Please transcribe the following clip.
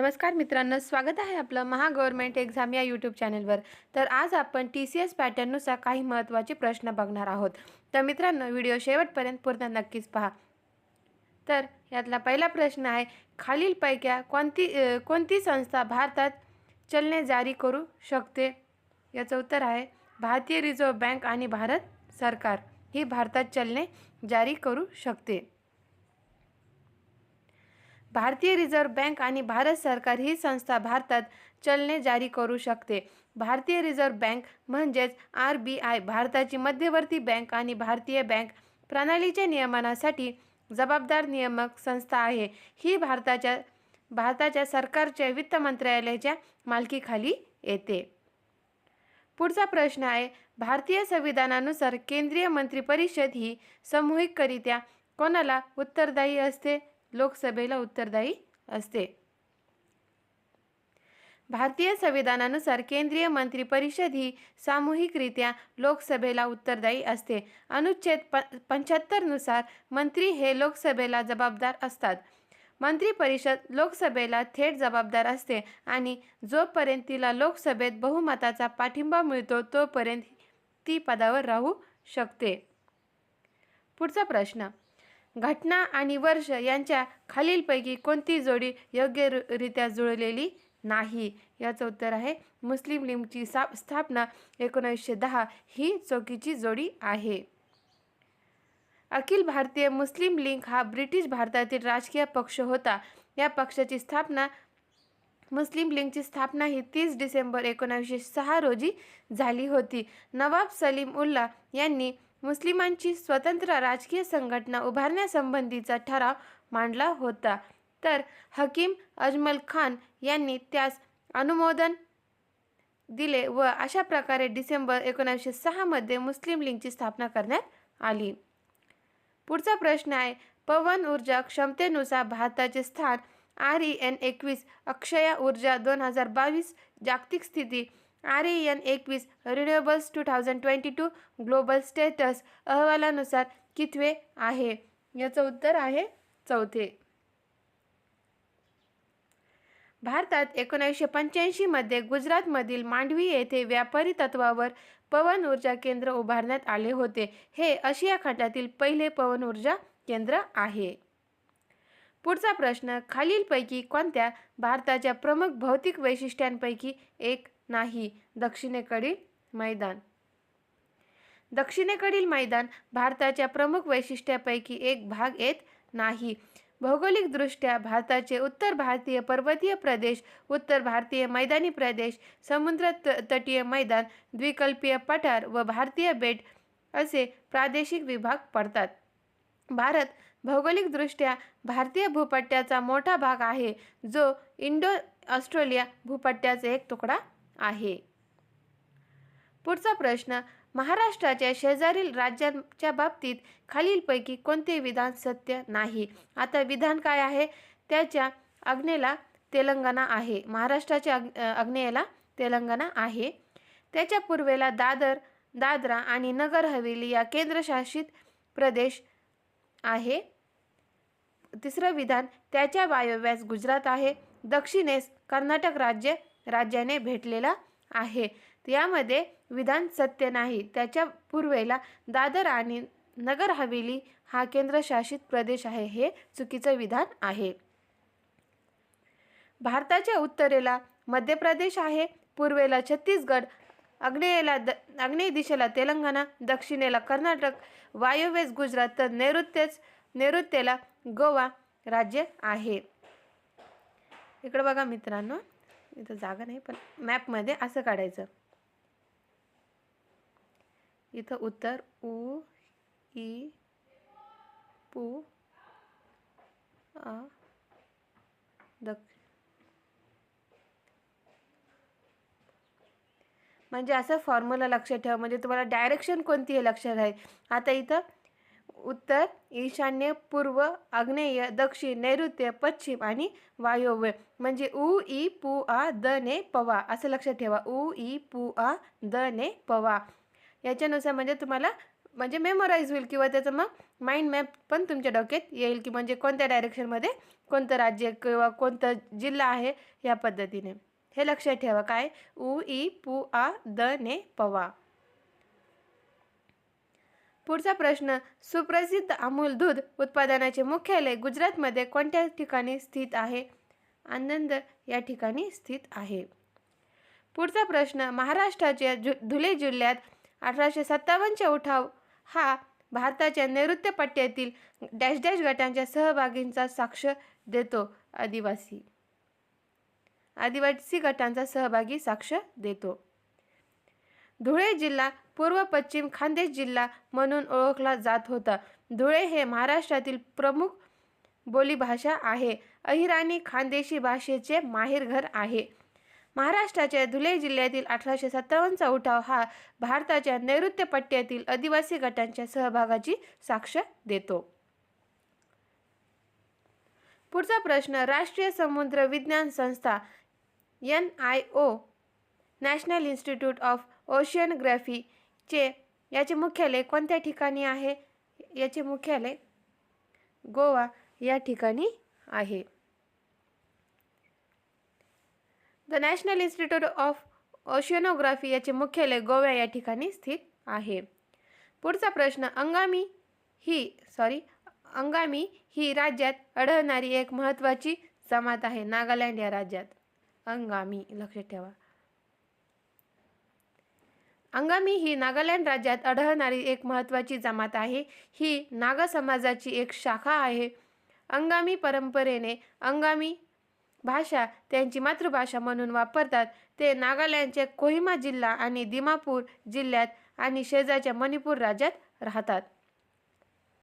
नमस्कार मित्रांनो स्वागत आहे आपलं महा गव्हर्नमेंट एक्झाम या यूट्यूब चॅनलवर. तर आज आपण टी सी एस पॅटर्ननुसार काही महत्त्वाचे प्रश्न बघणार आहोत. तर मित्रांनो व्हिडिओ शेवटपर्यंत पूर्ण नक्कीच पहा. तर यातला पहिला प्रश्न आहे खालीलपैक्या कोणती कोणती संस्था भारतात चलने जारी करू शकते? याचं उत्तर आहे भारतीय रिझर्व्ह बँक आणि भारत सरकार ही भारतात चलने जारी करू शकते. भारतीय रिझर्व्ह बँक आणि भारत सरकार ही संस्था भारतात चलने जारी करू शकते. भारतीय रिझर्व्ह बँक म्हणजेच आर बी आय भारताची मध्यवर्ती बँक आणि भारतीय बँक प्रणालीच्या नियमनासाठी जबाबदार नियामक संस्था आहे. ही भारताच्या भारताच्या सरकारच्या वित्त मंत्रालयाच्या मालकीखाली येते. पुढचा प्रश्न आहे भारतीय संविधानानुसार केंद्रीय मंत्रिपरिषद ही सामूहिकरित्या कोणाला उत्तरदायी असते? लोकसभेला उत्तरदायी असते. भारतीय संविधानानुसार केंद्रीय मंत्री परिषद ही सामूहिकरित्या लोकसभेला उत्तरदायी असते. अनुच्छेद प पंच्याहत्तरनुसार मंत्री हे लोकसभेला जबाबदार असतात. मंत्री परिषद लोकसभेला थेट जबाबदार असते आणि जोपर्यंत तिला लोकसभेत बहुमताचा पाठिंबा मिळतो तोपर्यंत ती पदावर राहू शकते. पुढचा प्रश्न. घटना आणि वर्ष यांच्या खालीलपैकी कोणती जोडी योग्यरित्या जुळलेली नाही? याचं उत्तर आहे मुस्लिम लीगची सा स्थापना एकोणीसशे दहा ही चौकीची जोडी आहे. अखिल भारतीय मुस्लिम लीग हा ब्रिटिश भारतातील राजकीय पक्ष होता. या पक्षाची स्थापना मुस्लिम लीगची स्थापना ही तीस डिसेंबर एकोणावीसशे सहा रोजी झाली होती. नवाब सलीम उल्ला यांनी मुस्लिमांची स्वतंत्र राजकीय संघटना उभारण्यासंबंधीचा ठराव मांडला होता. तर हकीम अजमल खान यांनी त्यास अनुमोदन दिले व अशा प्रकारे डिसेंबर एकोणीसशे सहामध्ये मुस्लिम लीगची स्थापना करण्यात आली. पुढचा प्रश्न आहे पवन ऊर्जा क्षमतेनुसार भारताचे स्थान आर ई एन एकवीस अक्षया ऊर्जा दोन हजार बावीस जागतिक स्थिती आर ए एन एकवीस renewables two thousand twenty two global status अहवालानुसार कितवे आहे? याचं उत्तर आहे चौथे. भारतात एकोणीसशे पंच्याऐंशीमध्ये गुजरातमधील मांडवी येथे व्यापारी तत्वावर पवन ऊर्जा केंद्र उभारण्यात आले होते. हे आशिया खंडातील पहिले पवन ऊर्जा केंद्र आहे. पुढचा प्रश्न खालीलपैकी कोणत्या भारताच्या प्रमुख भौतिक वैशिष्ट्यांपैकी एक नाही. दक्षिणेकडील मैदान. दक्षिणेकडील मैदान भारताच्या प्रमुख वैशिष्ट्यापैकी एक भाग येत नाही. भौगोलिकदृष्ट्या भारताचे उत्तर भारतीय पर्वतीय प्रदेश उत्तर भारतीय मैदानी प्रदेश समुद्र त तटीय मैदान द्विकल्पीय पठार व भारतीय बेट असे प्रादेशिक विभाग पडतात. भारत भौगोलिकदृष्ट्या भारतीय भूपट्ट्याचा मोठा भाग आहे जो इंडो ऑस्ट्रेलिया भूपट्ट्याचा एक तुकडा आहे. पुढचा प्रश्न महाराष्ट्राच्या शेजारील राज्यांच्या बाबतीत खालीलपैकी कोणते विधान सत्य नाही? आता विधान काय आहे? त्याच्या आग्नेला तेलंगणा आहे. महाराष्ट्राच्या आग आग्नेयेला तेलंगणा आहे. त्याच्या पूर्वेला दादर दादरा आणि नगर हवेली या केंद्रशासित प्रदेश आहे. तिसरं विधान त्याच्या वायव्यास गुजरात आहे. दक्षिणेस कर्नाटक राज्य राज्याने भेटलेला आहे. यामध्ये विधान सत्य नाही. त्याच्या पूर्वेला दादर आणि नगर हवेली हा केंद्रशासित प्रदेश आहे हे चुकीचं विधान आहे. भारताच्या उत्तरेला मध्य प्रदेश आहे पूर्वेला छत्तीसगड आग्नेयेला द आग्नेय दिशेला तेलंगणा दक्षिणेला कर्नाटक वायव्येस गुजरात तर नैऋत्यच नैऋत्येला गोवा राज्य आहे. इकडं बघा मित्रांनो. इथं जागा नाही पण मॅपमध्ये असं काढायचं. इथं उत्तर उ ई पू आ म्हणजे असं फॉर्म्युला लक्षात ठेवा. म्हणजे तुम्हाला डायरेक्शन कोणती आहे लक्षात आहे? आता इथं उत्तर ईशान्य पूर्व आग्नेय दक्षिण नैऋत्य पश्चिम आणि वायव्य. म्हणजे उ ई पु आ द ने पवा असं लक्षात ठेवा. उ ई पु आ द ने पवा याच्यानुसार म्हणजे तुम्हाला म्हणजे मेमोराईज होईल किंवा त्याचं मग माइंड मॅप पण तुमच्या डोक्यात येईल की म्हणजे कोणत्या डायरेक्शनमध्ये कोणतं राज्य किंवा कोणतं जिल्हा आहे या पद्धतीने. हे लक्षात ठेवा. काय? उ ई पु आ द ने पवा पुढचा प्रश्न सुप्रसिद्ध अमूल दूध उत्पादनाचे मुख्यालय गुजरातमध्ये कोणत्या ठिकाणी स्थित आहे? आनंद या ठिकाणी स्थित आहे. पुढचा प्रश्न महाराष्ट्राच्या जु धुले जिल्ह्यात अठराशे सत्तावन्नच्या उठाव हा भारताच्या नैऋत्य पट्ट्यातील डॅश डॅश गटांच्या सहभागींचा साक्ष देतो आदिवासी. आदिवासी गटांचा सहभागी साक्ष देतो. धुळे जिल्हा पूर्व पश्चिम खानदेश जिल्हा म्हणून ओळखला जात होता. धुळे हे महाराष्ट्रातील प्रमुख बोलीभाषा आहे. अहिराणी खानदेशी भाषेचे माहेरघर आहे. महाराष्ट्राच्या धुळे जिल्ह्यातील अठराशे सत्तावन्नचा उठाव हा भारताच्या नैऋत्य पट्ट्यातील आदिवासी गटांच्या सहभागाची साक्ष देतो. पुढचा प्रश्न राष्ट्रीय समुद्र विज्ञान संस्था N I O National Institute of Oceanography चे याचे मुख्यालय कोणत्या ठिकाणी आहे? याचे मुख्यालय गोवा या ठिकाणी आहे. The National Institute of Oceanography याचे मुख्यालय गोवा या ठिकाणी स्थित आहे. पुढचा प्रश्न अंगामी ही सॉरी अंगामी ही राज्यात आढळणारी एक महत्त्वाची जमात आहे नागालँड या राज्यात. अंगामी लक्षात ठेवा. अंगामी ही नागालँड राज्यात आढळणारी एक महत्त्वाची जमात आहे. ही नागा समाजाची एक शाखा आहे. अंगामी परंपरेने अंगामी भाषा त्यांची मातृभाषा म्हणून वापरतात. ते नागालँडचे कोहिमा जिल्हा आणि दिमापूर जिल्ह्यात आणि शेजारच्या मणिपूर राज्यात राहतात.